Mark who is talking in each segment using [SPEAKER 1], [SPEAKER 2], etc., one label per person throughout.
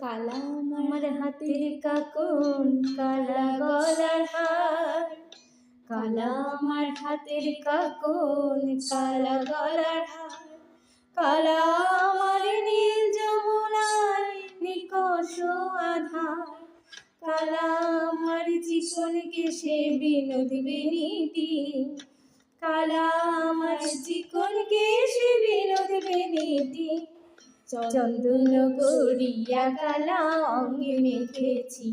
[SPEAKER 1] কালা
[SPEAKER 2] আমার হাতের কাকুন কালা গলার হার। কালা আমার হাতের কাকুন কালা গলার হার। কালা আমার নীল যমুনার নিকষ আধার। কালা আমার চিকন কেশে বিনোদ বেনিটি কালা আমার চিকন কেশে বিনোদ চন্দন করিয়া কালা অঙ্গে মেখেছি।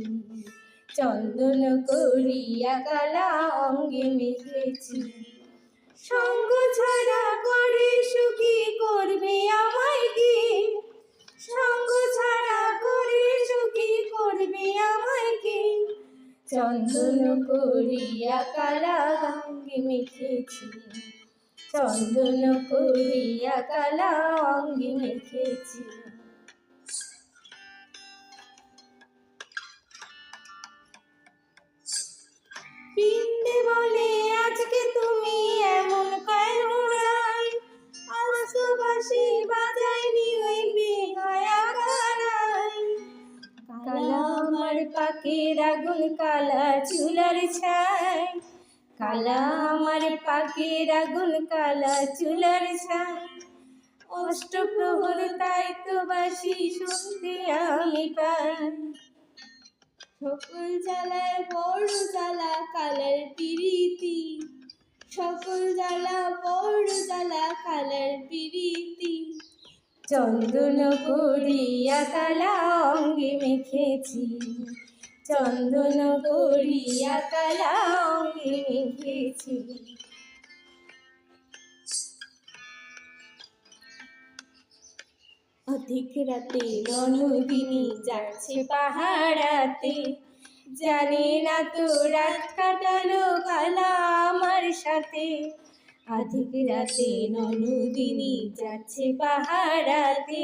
[SPEAKER 2] চন্দন করিয়া কালা অঙ্গে মেখেছি। সঙ্গ ছাড়া করে সুখী করবে আমায় কি? সঙ্গ ছাড়া করে সুখী করবে আমায় কি? চন্দন করিয়া কালা অঙ্গে মেখেছি। চন্দন করিয়া কালা অঙ্গে মেখেছি। পিণ্ডে বলে, আজকে তুমি এমন কেন রাই আলসবাসী বাজায়নি ওই বেহায়া কালা আমার পাকের আগুন, কালা চুলার ছাই। কালা আমার পাকের আগুন, কালা চুলার ছাই। অষ্টপ্রহর, তাই তো বাসি শুনতে আমি পাই।
[SPEAKER 1] সকল জ্বালায়, বড় জ্বালা, কালার পিরিতি। সকল জ্বালা, বড় জ্বালা, কালার পিরিতি।
[SPEAKER 2] চন্দন করিয়া কালা অঙ্গে মেখেছি। চন্দন করিয়া কালা অঙ্গে মেখেছি অধিক রাতে রণদিনী যাচ্ছে পাহাড়াতে জানে না তো রাত কাটালো কালা আমার সাথে। অধিক রাতে ননদিনী যাচ্ছে পাহাড়াতে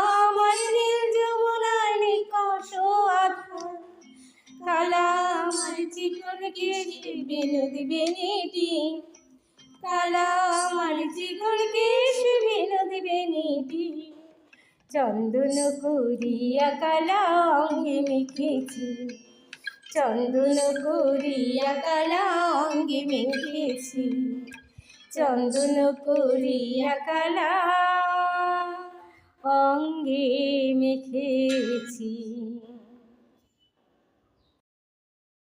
[SPEAKER 2] আমার চিকন বিনোদ বেনিটি চন্দন করিয়া কালা অঙ্গে মেখেছি। চন্দন করিয়া কালা অঙ্গে মেখেছি। চন্দন করিয়া কালা অঙ্গে মেখেছি।